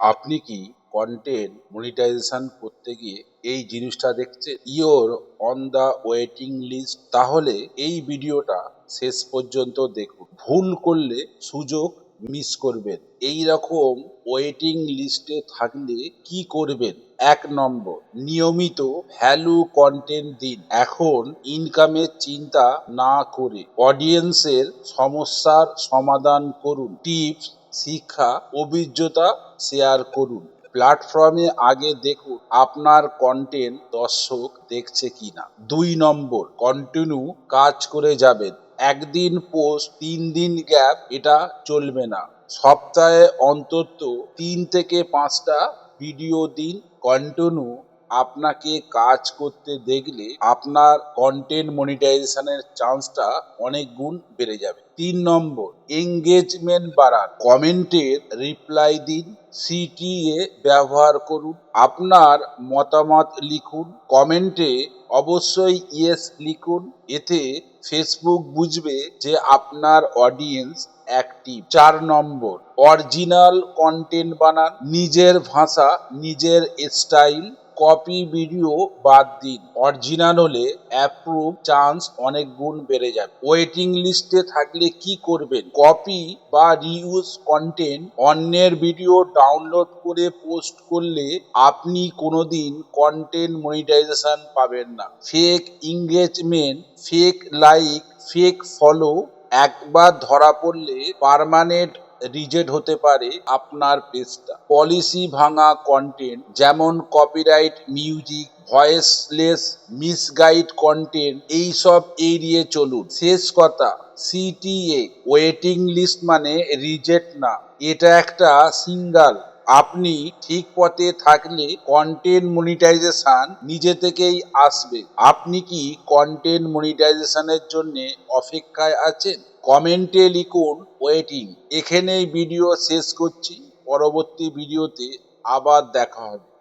আপনি কি content monetization করতে গিয়ে এই জিনিসটা দেখছে you're on the waiting list তাহলে এই ভিডিওটা শেষ পর্যন্ত দেখুন। ভুল করলে সুযোগ মিস করবেন। এই রকম ওয়েটিং লিস্টে থাকলে কি করবেন? এক নম্বর, নিয়মিত ভ্যালু কন্টেন্ট দিন। এখন ইনকামের চিন্তা না করে অডিয়েন্সের সমস্যার সমাধান করুন। টিপস শিক্ষা, অভিজ্ঞতা শেয়ার করুন। প্ল্যাটফর্মে আগে দেখুন আপনার কন্টেন্ট দর্শক দেখছে কিনা। দুই নম্বর কন্টিনিউ কাজ করে যাবেন। একদিন পোস্ট তিন দিন গ্যাপ এটা চলবে না। সপ্তাহে অন্তত তিন থেকে পাঁচটা ভিডিও দিন কন্টিনিউ আপনাকে কাজ করতে দেখলে আপনার কন্টেন্ট মনিটাইজেশনের চান্সটা অনেক গুণ বেড়ে যাবে। তিন নম্বর এঙ্গেজমেন্ট বাড়ান। কমেন্টের রিপ্লাই দিন সিটিএ ব্যবহার করুন, আপনার মতামত লিখুন কমেন্টে অবশ্যই ইয়েস লিখুন, এতে ফেসবুক বুঝবে যে আপনার অডিয়েন্স অ্যাক্টিভ চার নম্বর অরিজিনাল কন্টেন্ট বানান, নিজের ভাষা, নিজের স্টাইল কপি ভিডিও বাদ দিন। অরিজিনাল হলে অ্যাপ্রুভ চান্স অনেক গুণ বেড়ে যাবে। ওয়েটিং লিস্টে থাকলে কি করবেন? কপি বা রিউজ কন্টেন্ট অন্যের ভিডিও ডাউনলোড করে পোস্ট করলে আপনি কোনোদিন কন্টেন্ট মনিটাইজেশন পাবেন না। Fake engagement fake like fake follow একবার ধরা পড়লে পার্মানেন্ট রিজেক্ট হতে পারে আপনার পেজটা। পলিসি ভাঙা কন্টেন্ট যেমন copyright music voiceless misguide content এইসব এড়িয়ে চলুন। শেষ কথা সিটিএ ওয়েটিং লিস্ট মানে রিজেক্ট না। এটা একটা সিঙ্গাল আপনি ঠিক পথে থাকলে কন্টেন্ট মনিটাইজেশন নিজে থেকেই আসবে। আপনি কি কন্টেন্ট মনিটাইজেশনের জন্য অপেক্ষায় আছেন? কমেন্টে লিখুন ওয়েটিং এখানেই ভিডিও শেষ করছি। পরবর্তী ভিডিওতে আবার দেখা হবে।